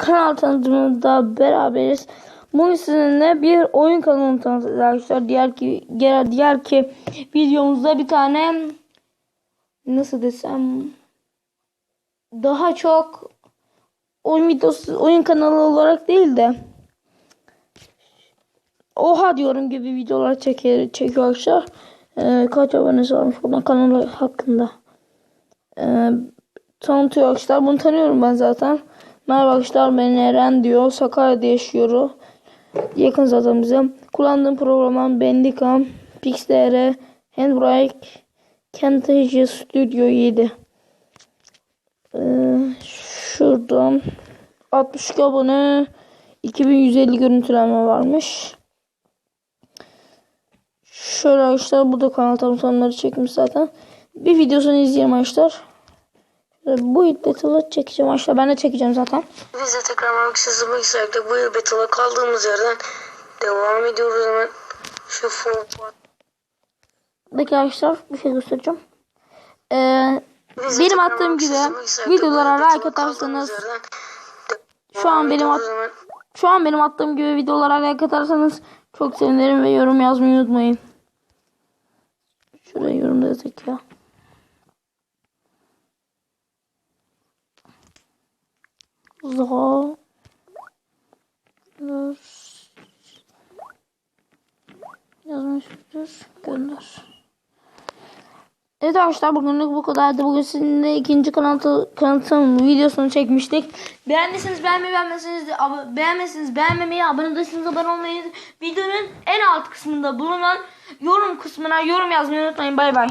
kanal tanıtımında beraberiz. Bugün sizinle bir oyun kanalını tanıtacağız arkadaşlar. Diğer ki, diğer, diğer ki videomuzda bir tane nasıl desem daha çok oyun videosu oyun kanalı olarak değil de oha diyorum gibi videolar çeker, çekiyor arkadaşlar. Ee, kaç abonesi varmış buradan kanalı hakkında. Ee, tanıtıyor arkadaşlar. Bunu tanıyorum ben zaten. Merhaba arkadaşlar ben Eren diyor. Sakarya'da yaşıyor. Yakın zaten bize. Kullandığım programlar Bandicam, Pixdr, Handbrake, Camtasia Studio 7. Ee, şuradan 62 abone 2150 görüntülenme varmış. Şöyle arkadaşlar bu da kanal tanıtımları çekmiş zaten. Bir videosunu izleyelim arkadaşlar. Şöyle Bu battle'ı çekeceğim arkadaşlar. Ben de çekeceğim zaten. Biz de tekrar Mark sızmak istedik de bu yıl Battle'a kaldığımız yerden devam ediyoruz hemen. Şu full Peki arkadaşlar bir şey göstereceğim. Ee, Biz benim attığım gibi yıl videolara like atarsanız şu an benim at- şu an benim attığım gibi videolara like atarsanız çok sevinirim ve yorum yazmayı unutmayın. Şuraya yorumda yazık ya. Zor. Yazmıştır. Gönder. Evet arkadaşlar bugünlük bu kadardı. Bugün sizinle ikinci kanal kanıtım videosunu çekmiştik. Beğendiyseniz beğenmeyi beğenmezseniz de ab- beğenmezseniz beğenmemeyi abone değilseniz abone olmayı videonun en alt kısmında bulunan yorum kısmına yorum yazmayı unutmayın. Bay bay.